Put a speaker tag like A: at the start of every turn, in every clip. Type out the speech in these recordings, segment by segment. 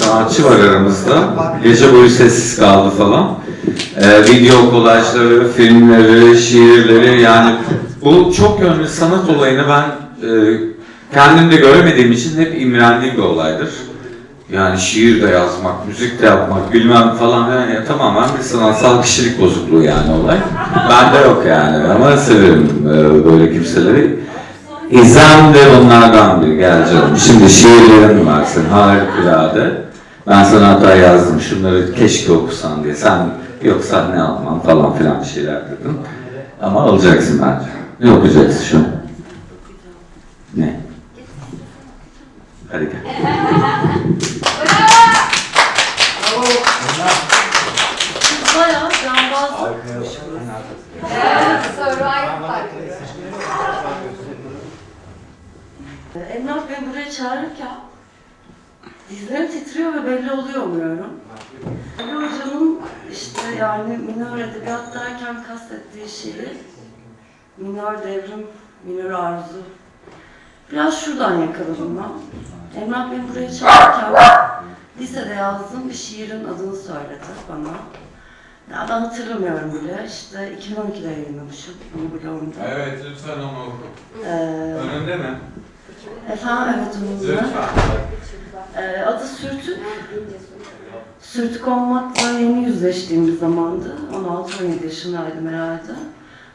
A: sanatçı var aramızda. Gece boyu sessiz kaldı falan. Ee, video kolajları, filmleri, şiirleri yani bu çok yönlü sanat olayını ben e, kendimde göremediğim için hep imrendiğim bir olaydır. Yani şiir de yazmak, müzik de yapmak, bilmem falan yani tamamen bir sanatsal kişilik bozukluğu yani olay. Bende yok yani ama severim e, böyle kimseleri. İzam de bunlardan biri gel canım. Şimdi şiirlerin var senin harikulade. Ben sana hatta yazdım şunları keşke okusan diye. Sen yoksa ne almam falan filan bir şeyler dedim. Ama alacaksın bence. Ne okuyacaksın şu an? Ne? Hadi gel.
B: Bayağı cambaz. Emrah Bey buraya çağırırken dizlerim titriyor ve belli oluyor umuyorum. Ali Hoca'nın işte yani minör edebiyat derken kastettiği şeyi minör devrim, minör arzu. Biraz şuradan yakaladım ben. Emrah Bey buraya çağırırken lisede yazdığım bir şiirin adını söyledi bana. Ya ben hatırlamıyorum bile. İşte 2012'de yayınlamışım. Bunu biliyorum. da.
C: Evet lütfen onu oku.
B: Ee,
C: Önünde mi?
B: Efendim evet.
C: Lütfen.
B: Ee, adı Sürtük. Sürtük olmakla yeni yüzleştiğim bir zamandı. 16-17 yaşındaydım herhalde.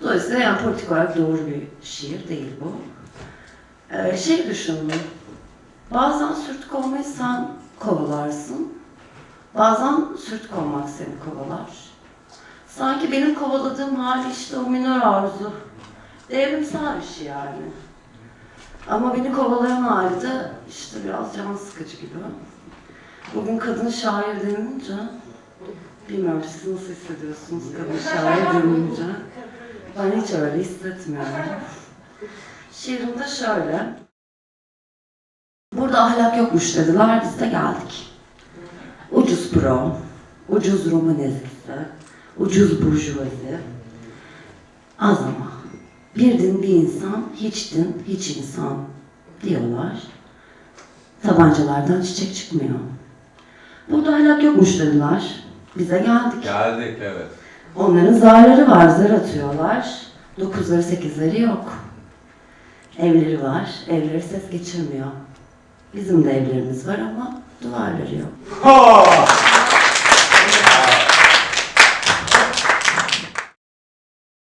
B: Dolayısıyla yani politik olarak doğru bir şiir değil bu. Ee, şey düşündüm. Bazen sürtük olmayı sen kovalarsın. Bazen sürtük olmak seni kovalar. Sanki benim kovaladığım hali işte o minör arzu. Devrimsel bir şey yani. Ama beni kovalayan hali de işte biraz can sıkıcı gibi. Bugün kadın şair denince, bilmiyorum siz nasıl hissediyorsunuz kadın şair denince. Ben hiç öyle hissetmiyorum. Şiirimde şöyle. Burada ahlak yokmuş dediler, biz de geldik. Ucuz prom, ucuz roman ezgisi, ucuz burjuvazi. Az ama. Bir din bir insan, hiç din hiç insan diyorlar. Tabancalardan çiçek çıkmıyor. Burada ahlak yokmuş dediler. Bize geldik.
C: Geldik evet.
B: Onların zarları var, zar atıyorlar. Dokuzları sekizleri yok. Evleri var, evleri ses geçirmiyor. Bizim de evlerimiz var ama duvarları yok.
C: Ha!